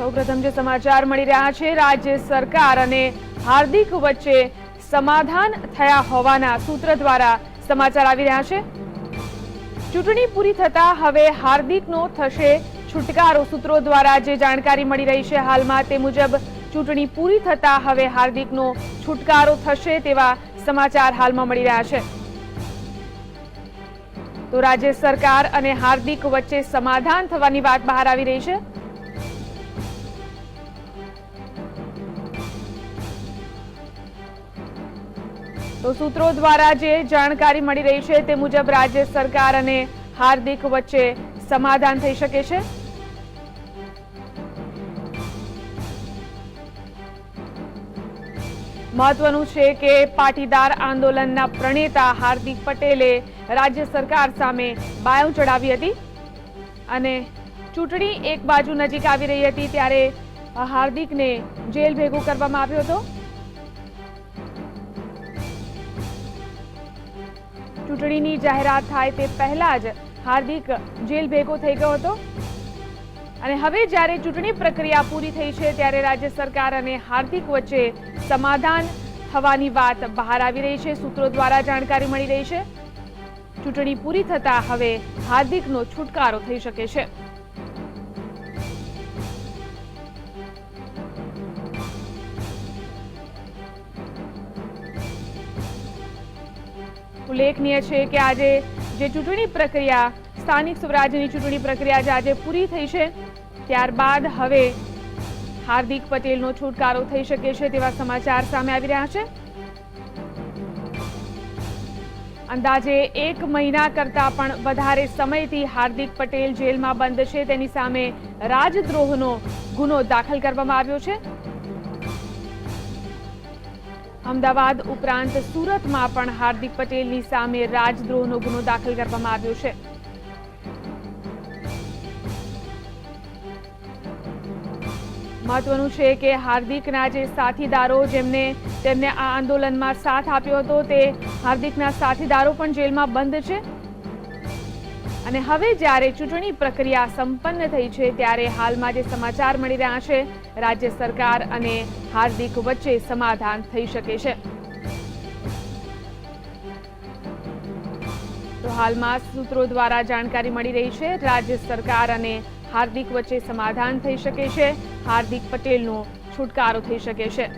સૌપ્રથમ જે સમાચાર મળી રહ્યા છે, રાજ્ય સરકાર અને હાર્દિક વચ્ચે સમાધાન થયા હોવાના સૂત્ર દ્વારા સમાચાર આવી રહ્યા છે. ચૂંટણી પૂરી થતા હવે હાર્દિકનો થશે છુટકારો સૂત્રો દ્વારા જે જાણકારી મળી રહી છે હાલમાં તે મુજબ ચૂંટણી પૂરી થતા હવે હાર્દિકનો છુટકારો થશે તેવા સમાચાર હાલમાં મળી રહ્યા છે. તો રાજ્ય સરકાર અને હાર્દિક વચ્ચે સમાધાન થવાની વાત બહાર આવી રહી છે. તો સૂત્રો દ્વારા જે જાણકારી મળી રહી છે તે મુજબ રાજ્ય સરકાર અને હાર્દિક વચ્ચે સમાધાન થઈ શકે છે? મહત્વનું છે કે પાટીદાર આંદોલનના પ્રણેતા હાર્દિક પટેલે રાજ્ય સરકાર સામે બાયો ચડાવી હતી અને ચૂંટણી એક બાજુ નજીક આવી રહી હતી ત્યારે હાર્દિકને જેલ ભેગો કરવામાં આવ્યો હતો. ચૂંટણીની જાહેરાત થાય તે પહેલા જ હાર્દિક જેલ ભેગો થઈ ગયો હતો. અને હવે જ્યારે ચૂંટણી પ્રક્રિયા પૂરી થઈ છે ત્યારે રાજ્ય સરકાર અને હાર્દિક વચ્ચે સમાધાન થવાની વાત બહાર આવી રહી છે. સૂત્રો દ્વારા જાણકારી મળી રહી છે. ચૂંટણી પૂરી થતા હવે હાર્દિકનો છુટકારો થઈ શકે છે. ઉલ્લેખનીય છે કે આજે જે ચૂંટણી પ્રક્રિયા, સ્થાનિક સ્વરાજ્યની ચૂંટણી પ્રક્રિયા જે આજે પૂરી થઈ છે, ત્યારબાદ હવે હાર્દિક પટેલનો છુટકારો થઈ શકે છે તેવા સમાચાર સામે આવી રહ્યા છે. અંદાજે એક મહિના કરતા પણ વધારે સમયથી હાર્દિક પટેલ જેલમાં બંધ છે. તેની સામે રાજદ્રોહનો ગુનો દાખલ કરવામાં આવ્યો છે. અમદાવાદ ઉપરાંત સુરતમાં પણ હાર્દિક પટેલની સામે રાજદ્રોહનો ગુનો દાખલ કરવામાં આવ્યો છે. મહત્વનું છે કે હાર્દિકના જે સાથીદારો જેમને તેમને આ આંદોલનમાં સાથ આપ્યો હતો, તે હાર્દિકના સાથીદારો પણ જેલમાં બંધ છે. અને હવે જ્યારે ચૂંટણી પ્રક્રિયા સંપન્ન થઈ છે, ત્યારે હાલમાં જે સમાચાર મળી રહ્યા છે, રાજ્ય સરકાર અને હાર્દિક વચ્ચે સમાધાન થઈ શકે છે. તો હાલમાં સૂત્રો દ્વારા જાણકારી મળી રહી છે, રાજ્ય સરકાર અને હાર્દિક વચ્ચે સમાધાન થઈ શકે છે. હાર્દિક પટેલનો છુટકારો થઈ શકે છે.